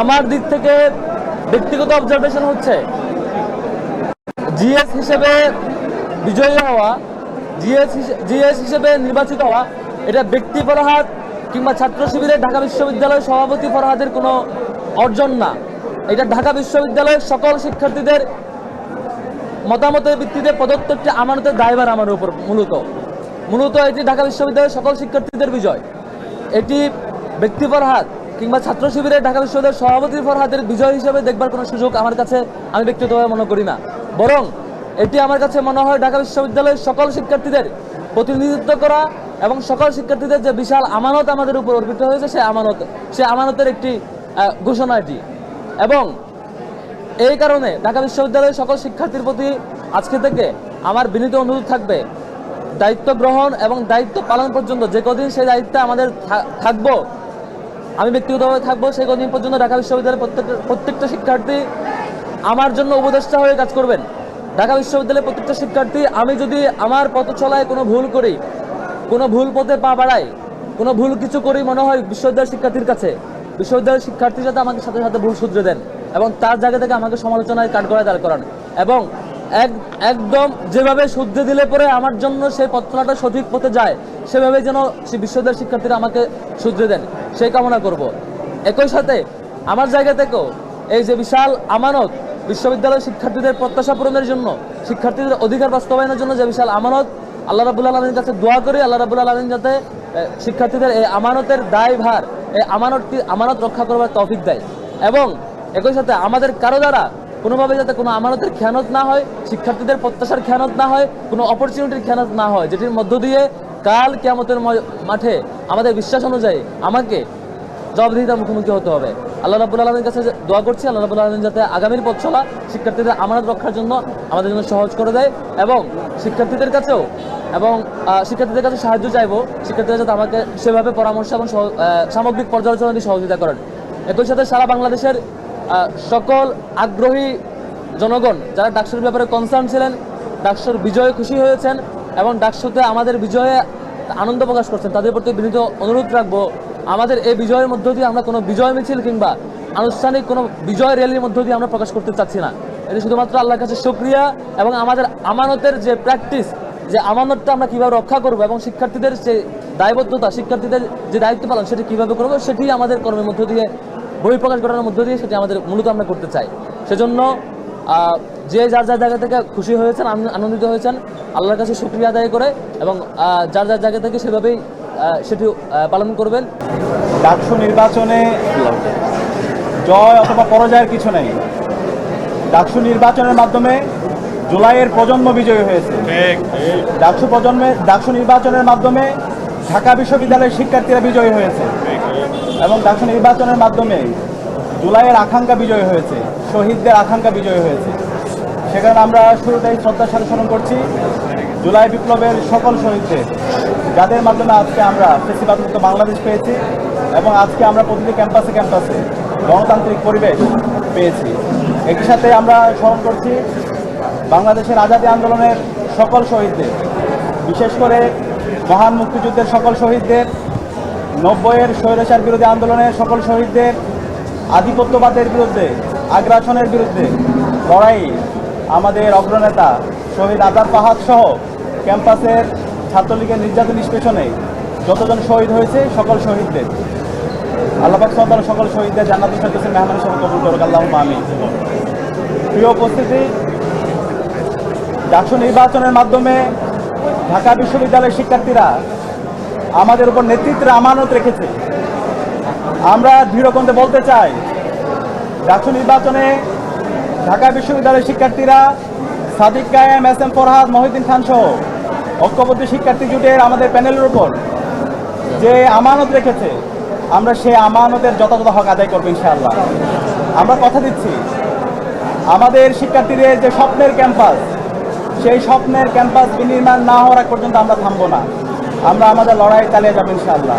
আমার দিক থেকে ব্যক্তিগত অবজারভেশন হচ্ছে জিএস হিসেবে বিজয়ী হওয়া জিএস জিএস হিসেবে নির্বাচিত হওয়া, এটা ব্যক্তি ফরহাদ কিংবা ছাত্র শিবিরের ঢাকা বিশ্ববিদ্যালয় সভাপতি ফরহাদের কোনো অর্জন না। এটা ঢাকা বিশ্ববিদ্যালয়ের সকল শিক্ষার্থীদের মতামতের ভিত্তিতে প্রদত্ত একটি আমানতের দায়ভার আমার উপর মূলত। মূলত এটি ঢাকা বিশ্ববিদ্যালয়ের সকল শিক্ষার্থীদের বিজয়। এটি ব্যক্তি ফরহাদ কিংবা ছাত্র শিবিরের ঢাকা বিশ্ববিদ্যালয়ের সভাপতি ফরহাদের বিজয় হিসেবে দেখবার কোনো সুযোগ আমার কাছে আমি ব্যক্তিগতভাবে মনে করি না। বরং এটি আমার কাছে মনে হয় ঢাকা বিশ্ববিদ্যালয়ের সকল শিক্ষার্থীদের প্রতিনিধিত্ব করা এবং সকল শিক্ষার্থীদের যে বিশাল আমানত আমাদের উপর অর্পিত হয়েছে, সে আমানত সে আমানতের একটি ঘোষণা এটি। এবং এই কারণে ঢাকা বিশ্ববিদ্যালয়ের সকল শিক্ষার্থীর প্রতি আজকে থেকে আমার বিনীত অনুরোধ থাকবে, দায়িত্ব গ্রহণ এবং দায়িত্ব পালন পর্যন্ত যে কদিন সেই দায়িত্বে আমাদের থাকব আমি ব্যক্তিগতভাবে থাকব, সেই কদিন পর্যন্ত ঢাকা বিশ্ববিদ্যালয়ের প্রত্যেকটা প্রত্যেকটা শিক্ষার্থী আমার জন্য উপদেষ্টা হয়ে কাজ করবেন। ঢাকা বিশ্ববিদ্যালয়ের প্রত্যেকটা শিক্ষার্থী, আমি যদি আমার পথ চলায় কোনো ভুল করি, কোনো ভুল পথে পা বাড়াই, কোনো ভুল কিছু করি মনে হয় বিশ্ববিদ্যালয়ের শিক্ষার্থীর কাছে, বিশ্ববিদ্যালয়ের শিক্ষার্থী যাতে আমাকে সাথে সাথে ভুল শুধরে দেন এবং তার জায়গা থেকে আমাকে সমালোচনায় কাঠ করে দাঁড় করান এবং এক একদম যেভাবে শুদ্ধে দিলে পরে আমার জন্য সেই পথচলাটা সঠিক পথে যায় সেভাবে যেন সেই বিশ্ববিদ্যালয়ের শিক্ষার্থীরা আমাকে শুধরে দেন। সেই কামনা করব। একই সাথে আমার জায়গা থেকেও এই যে বিশাল আমানত বিশ্ববিদ্যালয়ের শিক্ষার্থীদের প্রত্যাশা পূরণের জন্য, শিক্ষার্থীদের অধিকার বাস্তবায়নের জন্য যে বিশাল আমানত, আল্লাহ রাবুল আলমীর কাছে দোয়া করি, আল্লাহ রাবুল আলমিন যাতে শিক্ষার্থীদের এই আমানতের দায় ভার এই আমানতটি, আমানত রক্ষা করবার তৌফিক দেয়। এবং একই সাথে আমাদের কারও দ্বারা কোনোভাবে যাতে কোনো আমানতের খেয়ানত না হয়, শিক্ষার্থীদের প্রত্যাশার খেয়ানত না হয়, কোনো অপরচুনিটির খেয়ানত না হয়, যেটির মধ্য দিয়ে কাল কেয়ামতের মাঠে আমাদের বিশ্বাস অনুযায়ী আমাকে জবাবদিহিতার মুখোমুখি হতে হবে। আল্লাহ রাবুল আলমীর কাছে দোয়া করছি, আল্লাহ রাবুল আলমিন যাতে আগামীর পথ চলা শিক্ষার্থীদের আমানত রক্ষার জন্য আমাদের জন্য সহজ করে দেয় এবং শিক্ষার্থীদের কাছেও এবং শিক্ষার্থীদের কাছে সাহায্য চাইব, শিক্ষার্থীরা যাতে আমাকে সেভাবে পরামর্শ এবং সামগ্রিক পর্যালোচনা সহযোগিতা করেন। একই সাথে সারা বাংলাদেশের সকল আগ্রহী জনগণ যারা ডাকসুর ব্যাপারে কনসার্ন ছিলেন, ডাকসুর বিজয়ে খুশি হয়েছেন এবং ডাকসুতে আমাদের বিজয়ে আনন্দ প্রকাশ করছেন, তাদের প্রতি বিনীত অনুরোধ রাখব, আমাদের এই বিজয়ের মধ্য দিয়ে আমরা কোনো বিজয় মিছিল কিংবা আনুষ্ঠানিক কোনো বিজয় র্যালির মধ্য দিয়ে আমরা প্রকাশ করতে চাচ্ছি না। এটি শুধুমাত্র আল্লাহর কাছে শুক্রিয়া এবং আমাদের আমানতের যে প্র্যাকটিস যে আমানতটা আমরা কীভাবে রক্ষা করব এবং শিক্ষার্থীদের যে দায়বদ্ধতা, শিক্ষার্থীদের যে দায়িত্ব পালন, সেটি কীভাবে করব, সেটি আমাদের কর্মের মধ্য দিয়ে বহিঃপ্রকাশ ঘটানোর মধ্য দিয়ে, সেটি আমাদের মূলত আমরা করতে চাই। সেজন্য যে যার যার জায়গা থেকে খুশি হয়েছেন আনন্দিত হয়েছেন আল্লাহর কাছে শুক্রিয়া আদায় করে এবং যার যার জায়গা থেকে সেভাবেই সেটি পালন করবেন। ডাকসু নির্বাচনে জয় অথবা পরাজয়ের কিছু নেই। ডাকসু নির্বাচনের মাধ্যমে জুলাইয়ের প্রজন্ম বিজয়ী হয়েছে। ডাকসু প্রজন্মে ডাকসু নির্বাচনের মাধ্যমে ঢাকা বিশ্ববিদ্যালয়ের শিক্ষার্থীরা বিজয়ী হয়েছে। এবং ডাকসু নির্বাচনের মাধ্যমে জুলাইয়ের আকাঙ্ক্ষা বিজয়ী হয়েছে, শহীদদের আকাঙ্ক্ষা বিজয়ী হয়েছে। সেখানে আমরা শুরুতেই শ্রদ্ধার সাথে স্মরণ করছি জুলাই বিপ্লবের সকল শহীদদের, যাদের মাধ্যমে আজকে আমরা ফেসিবাদ মুক্ত বাংলাদেশ পেয়েছি এবং আজকে আমরা প্রতিটি ক্যাম্পাসে ক্যাম্পাসে গণতান্ত্রিক পরিবেশ পেয়েছি। একই সাথে আমরা স্মরণ করছি বাংলাদেশের আজাদী আন্দোলনের সকল শহীদদের, বিশেষ করে মহান মুক্তিযুদ্ধের সকল শহীদদের, নব্বইয়ের স্বৈরাচার বিরোধী আন্দোলনের সকল শহীদদের আধিপত্যবাদের বিরুদ্ধে, আগ্রাসনের বিরুদ্ধে লড়াই আমাদের অগ্রনেতা শহীদ আজাদ পাহাদ সহ ক্যাম্পাসের ছাত্রলীগের নির্যাতন নিষ্পেষণে যতজন শহীদ হয়েছে সকল শহীদদের। আল্লাহাক সন্তান সকল শহীদদের জান্নাতুল ফেরদৌসের মেহমান সহ কবুল করুক আল্লাহ আমি প্রিয় উপস্থিতি, ডাকসু নির্বাচনের মাধ্যমে ঢাকা বিশ্ববিদ্যালয়ের শিক্ষার্থীরা আমাদের উপর নেতৃত্বের আমানত রেখেছে। আমরা দৃঢ়কণ্ঠে বলতে চাই, ডাকসু নির্বাচনে ঢাকা বিশ্ববিদ্যালয়ের শিক্ষার্থীরা সাদিক কায়েম, এস এম ফরহাদ, মহিউদ্দিন খান সহ ঐক্যবদ্ধ শিক্ষার্থী জুটের আমাদের প্যানেলের উপর যে আমানত রেখেছে, আমরা সেই আমানতের যথাযথ হক আদায় করব ইনশাআল্লাহ। আমরা কথা দিচ্ছি, আমাদের শিক্ষার্থীদের যে স্বপ্নের ক্যাম্পাস, সেই স্বপ্নের ক্যাম্পাস বিনির্মাণ না হওয়ার পর্যন্ত আমরা থামবো না। আমরা আমাদের লড়াই চালিয়ে যাব ইনশাআল্লাহ।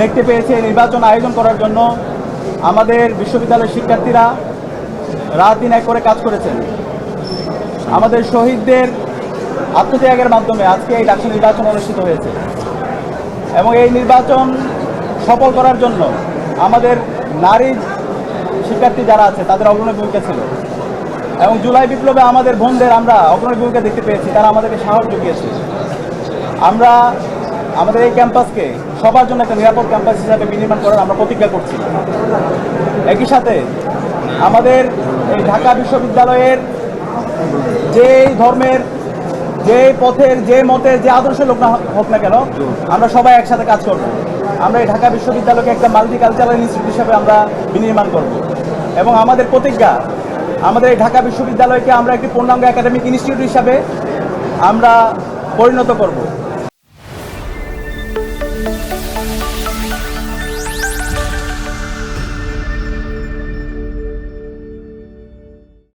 দেখতে পেয়েছি নির্বাচন আয়োজন করার জন্য। আমাদের বিশ্ববিদ্যালয়ের শিক্ষার্থীরা রাত দিন এক করে কাজ করেছেন। আমাদের শহীদদের আত্মত্যাগের মাধ্যমে আজকে এই ডাকসু নির্বাচন অনুষ্ঠিত হয়েছে। এবং এই নির্বাচন সফল করার জন্য আমাদের নারী শিক্ষার্থী যারা আছে, তাদের অগ্রণী ভূমিকা ছিল। এবং জুলাই বিপ্লবে আমাদের বোনদের আমরা অগ্রণী ভূমিকা দেখতে পেয়েছি, তারা আমাদেরকে সাহস জুগিয়েছে। আমরা আমাদের এই ক্যাম্পাসকে সবার জন্য একটা নিরাপদ ক্যাম্পাস হিসাবে বিনির্মাণ করার আমরা প্রতিজ্ঞা করছি। একই সাথে আমাদের এই ঢাকা বিশ্ববিদ্যালয়ের যে ধর্মের, যে পথের, যে মতের, যে আদর্শের লোক না হোক না কেন, আমরা সবাই একসাথে কাজ করব। আমরা এই ঢাকা বিশ্ববিদ্যালয়কে একটা মাল্টি কালচারাল ইনস্টিটিউট হিসাবে আমরা বিনির্মাণ করব। এবং আমাদের প্রতিজ্ঞা, আমাদের এই ঢাকা বিশ্ববিদ্যালয়কে আমরা একটি পূর্ণাঙ্গ একাডেমিক ইনস্টিটিউট হিসাবে আমরা পরিণত করব। Thank you.